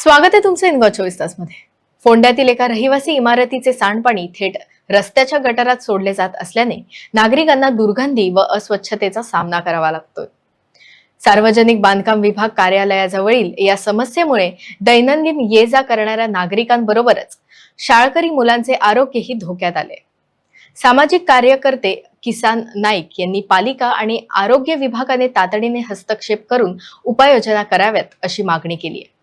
स्वागत आहे तुमचं इनगॉ चोवीस तासमध्ये फोंड्यातील एका रहिवासी इमारतीचे सांडपाणी थेट रस्त्याच्या गटारात सोडले जात असल्याने नागरिकांना दुर्गंधी व अस्वच्छतेचा सामना करावा लागतोय. सार्वजनिक बांधकाम विभाग कार्यालयाजवळील या समस्येमुळे दैनंदिन ये जा करणाऱ्या नागरिकांबरोबरच शाळकरी मुलांचे आरोग्यही धोक्यात आले. सामाजिक कार्यकर्ते किसान नाईक यांनी पालिका आणि आरोग्य विभागाने तातडीने हस्तक्षेप करून उपाययोजना कराव्यात अशी मागणी केली आहे.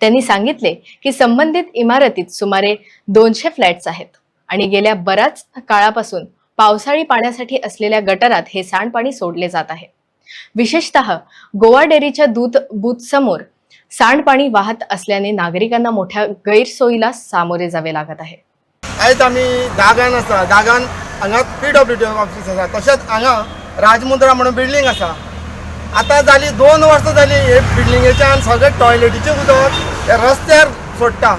त्यांनी सांगितले की संबंधित इमारतीत सुमारे दोनशे फ्लॅट्स आहेत. आणि गेल्या बऱ्याच काळापासून पावसाळी पाण्यासाठी असलेल्या गटारात हे सांडपाणी सोडले जात आहे. विशेषतः गोवा डेअरीच्या दूध बूथ समोर सांडपाणी वाहत असल्याने नागरिकांना मोठ्या गैरसोयीला सामोरे जावे लागत आहे. आयज आमी दागान आसा दागान हांगा पी डब्ल्यू डी ऑफिस आसा तशेंच हांगा राजमुद्रा म्हणून बिल्डींग आसा आतां झाली दोन वर्सां जाली हे बिल्डिंगेच्यान सगळे टॉयलेटीचें उदक हे रस्त्यार सोडटा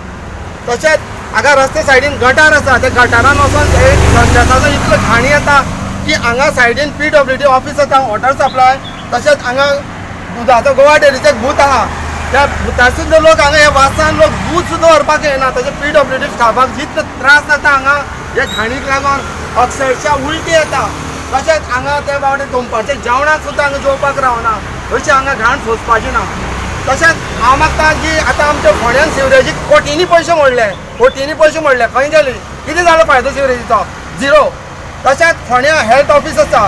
तशेंच हांगा रस्ते सायडीन गटार आसा त्या गटारान वचोन हे इतलो घाणी येता की हांगा सायडीन पी डब्ल्यू डी ऑफिस आसा वॉटर सप्लाय तशेंच हांगा दुधाचो गोवा डेरीचे भूत आहा. त्या भुतासून सुद्दां लोक हांगा हे वासान लोक दूध सुद्दां व्हरपाक येना तशें पी डब्ल्यू डी स्टाफाक जितलो त्रास जाता हांगा हे घाणीक लागून अक्षरशः उलटी येता. तशेंच हांगा ते बावडे दनपारच्या जेवणाक सुद्दां हांगा जेवपाक रावना. अशी हांगा घाण सोंसपाची ना. तशेंच हांव मागता की आतां आमच्या फोंड्यान सिवरेजीक कोटींनी पयशे मोडले. कोटींनी पयशे मोडले. खंय गेले? कितें जालो फायदो सिवरेजीचो झिरो. तशेंच फोंड्या हेल्थ ऑफिस आसा.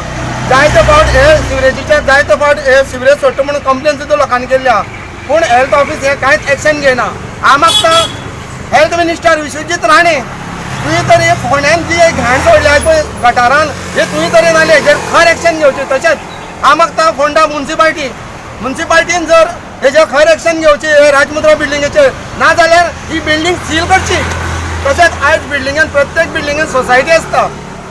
जायते फावट हे सिवरेजीचे जायते फावट हे सिवरेज सोडटा म्हणून कंप्लेन सुद्दां लोकांनी केल्या. पूण हेल्थ ऑफिस हे कांयच एक्शन घेयना हांव मागता हेल्थ मिनिस्टर विश्वजीत राणे. तुवें तरी हे फोंड्यान जी एक घाण सोडल्या पळय गटारान. हे तुवें तरी नाले हेजेर खर एक्शन घेवचें तशेंच हांव फोंडा मुन्सिपाल्टी मुन्सिपाल्टीन जर हेजेर खर एक्शन घेवची हे राजमुद्रा बिल्डिंगेचेर ना जाल्यार ही बिल्डींग सील करची. तशेंच आयज बिल्डिंगेन प्रत्येक बिल्डिंगेन सोसायटी आसता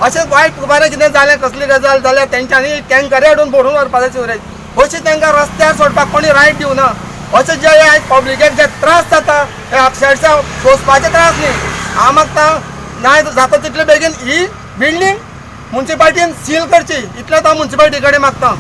अशें वायट बरें कितें जालें कसली गजाल जाल्यार तेंच्यांनी टँकरे हाडून भरून व्हरपाचें जाय अशी तांकां रस्त्यार सोडपाक कोणी रायट दिवना. अशें जे आयज पब्लिकेक जे त्रास जाता ते अक्षरशः सोंसपाचे त्रास न्ही. हांव नाही जाता तितले बेगीन. ही बिल्डींग म्युन्सिपाल्टीन सील करची. इतलेंच हांव म्युन्सिपाल्टी कडेन मागता.